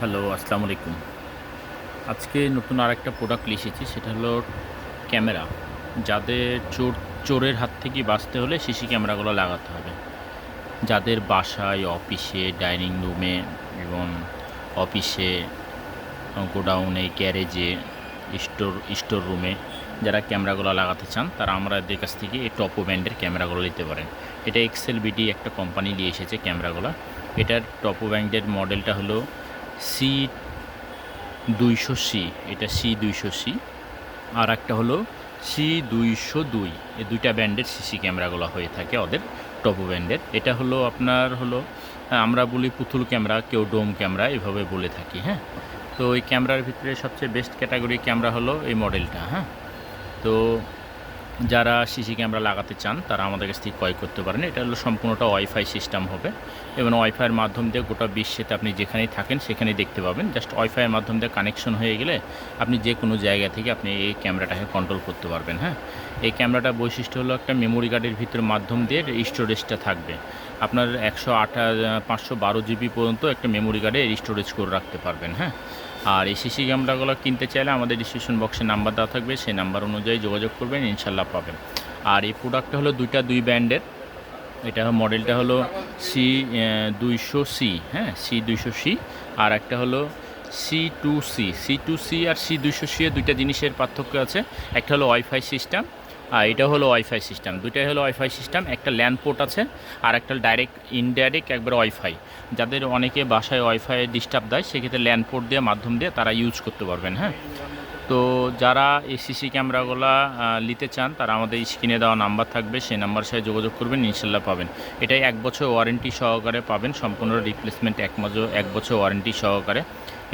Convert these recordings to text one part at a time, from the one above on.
Hello, আসসালামু আলাইকুম। আজকে নতুন আর একটা প্রোডাক্ট এসেছি, সেটা হলো ক্যামেরা। যাদের চোর, চোরের হাত থেকে বাঁচতে হলে সিসি ক্যামেরাগুলো লাগাতে হবে। যাদের বাসায়, অফিসে, ডাইনিং রুমে এবং অফিসে গোডাউনে, গ্যারেজে, স্টোর স্টোর রুমে যারা ক্যামেরাগুলো লাগাতে চান, তারা আমাদের কাছ থেকে এই টপো ব্যান্ডের ক্যামেরাগুলো নিতে পারেন। এটা এক্সেল বিডি একটা কোম্পানি নিয়ে এসেছে ক্যামেরাগুলো। এটার টপো ব্যান্ডের মডেলটা হলো সি দুইশো সি এটা সি দুইশো সি। আর একটা হলো সি দুইশো দুই। এই দুইটা ব্যান্ডের সিসি ক্যামেরাগুলো হয়ে থাকে ওদের টপো ব্যান্ডের। এটা হলো আপনার হলো হ্যাঁ, আমরা বলি পুতুল ক্যামেরা কেউ ডোম ক্যামেরা এভাবে বলে থাকি হ্যাঁ। তো এই ক্যামেরার ভিতরে সবচেয়ে বেস্ট ক্যাটাগরি ক্যামেরা হলো এই মডেলটা হ্যাঁ। তো যারা সিসি ক্যামেরা লাগাতে চান, তারা আমাদের কাছ থেকে ক্রয় করতে পারেন। এটা হলো সম্পূর্ণটা ওয়াইফাই সিস্টেম হবে। এবং ওয়াইফাইয়ের মাধ্যম দিয়ে গোটা বিশ্বেতে আপনি যেখানেই থাকেন, সেখানেই দেখতে পাবেন। জাস্ট ওয়াইফাইয়ের মাধ্যম দিয়ে কানেকশন হয়ে গেলে আপনি যে কোনো জায়গা থেকে আপনি এই ক্যামেরাটাকে কন্ট্রোল করতে পারবেন হ্যাঁ? এই ক্যামেরাটার বৈশিষ্ট্য হলো একটা মেমোরি কার্ডের ভিতরে মাধ্যম দিয়ে স্টোরেজটা থাকবে। আপনার একশো আঠা পাঁচশো বারো জিবি পর্যন্ত একটা মেমোরি কার্ডে স্টোরেজ করে রাখতে পারবেন হ্যাঁ? আর এই সিসি ক্যামেরাগুলো কিনতে চাইলে আমাদের ডিসক্রিপশন বক্সে নাম্বার দেওয়া থাকবে, সেই নাম্বার অনুযায়ী যোগাযোগ করবেন, ইনশাল্লাহ পাবেন। আর এই প্রোডাক্টটা হলো দুইটা দুই ব্র্যান্ডের। এটা মডেলটা হলো সি দুইশো সি হ্যাঁ সি দুইশো সি আর একটা হলো C to C C to C R C দুইশো সি দুইটা জিনিসের পার্থক্য আছে। একটা হলো ওয়াইফাই সিস্টেম আর এটা হলো ওয়াইফাই সিস্টেম দুইটাই হলো ওয়াইফাই সিস্টেম একটা ল্যান্ড পোর্ট আছে আর একটা ডাইরেক্ট ইনডাইরেক্ট একবার ওয়াইফাই যাদের অনেকে বাসায় ওয়াইফাই ডিস্টার্ব দেয়, সেক্ষেত্রে ল্যান্ড পোর্ট দিয়ে, মাধ্যম দিয়ে তারা ইউজ করতে পারবেন হ্যাঁ? তো যারা এই সিসি ক্যামেরাগুলো নিতে চান, তারা আমাদের স্ক্রিনে দেওয়া নাম্বার থাকবে, সেই নাম্বার সাথে যোগাযোগ করবেন, ইনশাল্লাহ পাবেন। এটাই এক বছর ওয়ারেন্টি সহকারে পাবেন, সম্পূর্ণ রিপ্লেসমেন্ট এক মাঝে এক বছর ওয়ারেন্টি সহকারে।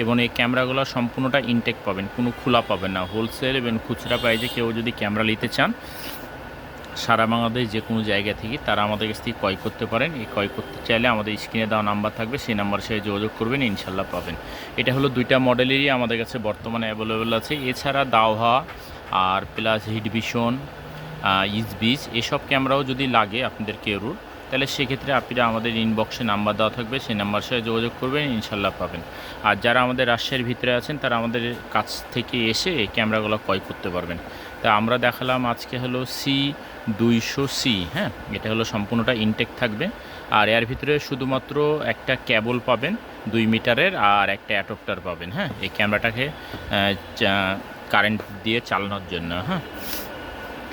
এবং এই ক্যামেরাগুলো সম্পূর্ণটা ইনটেক পাবেন, কোনো খোলা পাবেন না। হোলসেল এবং খুচরা প্রাইজে কেউ যদি ক্যামেরা নিতে চান সারা বাংলাদেশ যে কোনো জায়গা থেকে তারা আমাদের কাছ থেকে ক্রয় করতে পারেন। এই ক্রয় করতে চাইলে আমাদের স্ক্রিনে দেওয়া নাম্বার থাকবে, সেই নাম্বার সাথে যোগাযোগ করবেন, ইনশাল্লাহ পাবেন। এটা হলো দুইটা মডেলেরই আমাদের কাছে বর্তমানে অ্যাভেলেবেল আছে। এছাড়া দাওহা আর প্লাস হিটভিশন ইসবিস এসব ক্যামেরাও যদি লাগে আপনাদের কেরুর, তাহলে সেক্ষেত্রে আপনারা আমাদের ইনবক্সে নাম্বার দেওয়া থাকবে, সেই নাম্বার সাথে যোগাযোগ করবেন, ইনশাল্লাহ পাবেন। আর যারা আমাদের রাজশাহীর ভিতরে আছেন, তারা আমাদের কাছ থেকে এসে এই ক্যামেরাগুলো ক্রয় করতে পারবেন। তা আমরা দেখালাম আজকে হলো সি দুইশো সি হ্যাঁ? এটা হলো সম্পূর্ণটা ইনটেক থাকবে। আর এর ভিতরে শুধুমাত্র একটা ক্যাবল পাবেন, দুই মিটারের, আর একটা অ্যাডপ্টার পাবেন হ্যাঁ? এই ক্যামেরাটাকে কারেন্ট দিয়ে চালানোর জন্য হ্যাঁ?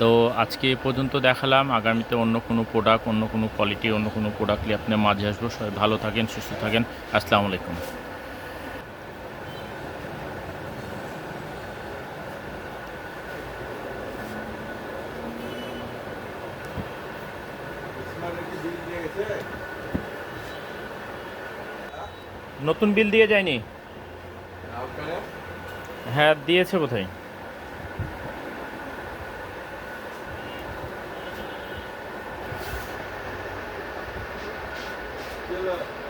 তো আজকে এ পর্যন্ত দেখালাম। আগামীতে অন্য কোনো প্রোডাক্ট অন্য কোনো কোয়ালিটি অন্য কোনো প্রোডাক্ট নিয়ে আপনার মাঝে আসব। সবাই ভালো থাকেন, সুস্থ থাকেন। আসসালামু আলাইকুম। নতুন বিল দিয়ে যায়নি? হ্যাঁ দিয়েছে বোধহয়। Yalla.